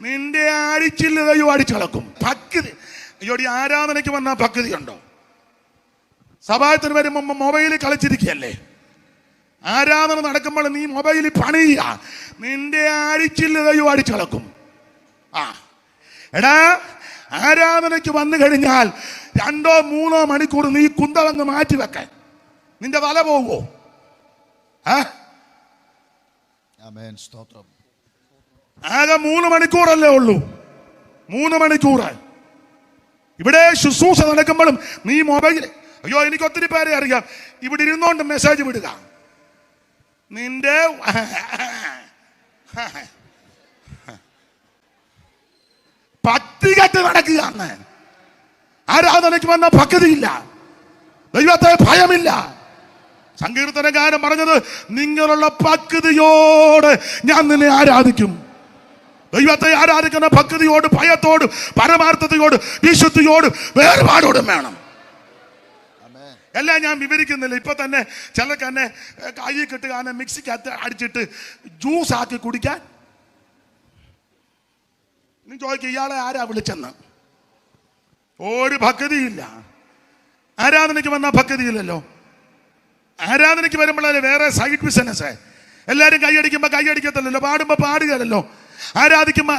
നിന്റെ അടിച്ചില്ല ദൈവം അടിച്ചളക്കും ഭക്തി. അയ്യോടി ആരാധനയ്ക്ക് വന്ന ഭക്തി ഉണ്ടോ സഭായത്തിന് വരുമ്പോ മൊബൈലിൽ കളിച്ചിരിക്കുകയല്ലേ? ആരാധന നടക്കുമ്പോൾ നീ മൊബൈലിൽ പണിയുക. നിന്റെ അടിച്ചില്ല ദൈവം അടിച്ചളക്കും ആ. എടാ ആരാധനയ്ക്ക് വന്നു കഴിഞ്ഞാൽ രണ്ടോ മൂന്നോ മണിക്കൂർ നീ കുന്തളങ്ങ് മാറ്റി വെക്കാൻ. നിന്റെ വല പോവോ ആ? സ്തോത്രം. ആകെ മൂന്ന് മണിക്കൂറല്ലേ ഉള്ളൂ. മൂന്ന് മണിക്കൂർ ഇവിടെ ശുശ്രൂഷ നടക്കുമ്പോഴും നീ മൊബൈൽ അയ്യോ എനിക്ക് ഒത്തിരി പേരെ അറിയാം. ഇവിടെ ഇരുന്നോണ്ട് മെസ്സേജ് വിടുക. നിന്റെ പത്തികെട്ട് നടക്കുക ആരാധനയ്ക്ക് വന്ന ഭക്തിയില്ല. ദൈവത്തെ ഭയമില്ല. സങ്കീർത്തനകാരൻ പറഞ്ഞത് നിങ്ങളുള്ള പക്തിയോടെ ഞാൻ നിന്നെ ആരാധിക്കും. ദൈവത്തെ ആരാധിക്കുന്ന ഭക്തിയോട് ഭയത്തോട് പരമാർത്ഥതയോട് വിശുദ്ധിയോട് വേർപാടോടും വേണം. എല്ലാം ഞാൻ വിവരിക്കുന്നില്ല. ഇപ്പൊ തന്നെ ചിലർക്ക് തന്നെ കൈ കയ്യിൽ കിട്ടുക മിക്സിക്കകത്ത് അടിച്ചിട്ട് ജ്യൂസ് ആക്കി കുടിക്കാൻ. ഇനി ചോദിക്കും ഇയാളെ ആരാ വിളിച്ചെന്ന്? ഒരു ഭക്തിയില്ല. ആരാധനയ്ക്ക് വന്ന ഭക്തിയില്ലല്ലോ? ആരാധനയ്ക്ക് വരുമ്പോഴല്ലേ വേറെ സൈഡ് ബിസിനസ് എല്ലാവരും കൈയടിക്കുമ്പോൾ കൈയടിക്കത്തില്ലല്ലോ. പാടുമ്പോൾ പാടുകയല്ലോ ആരാധിക്കുമ്പോൾ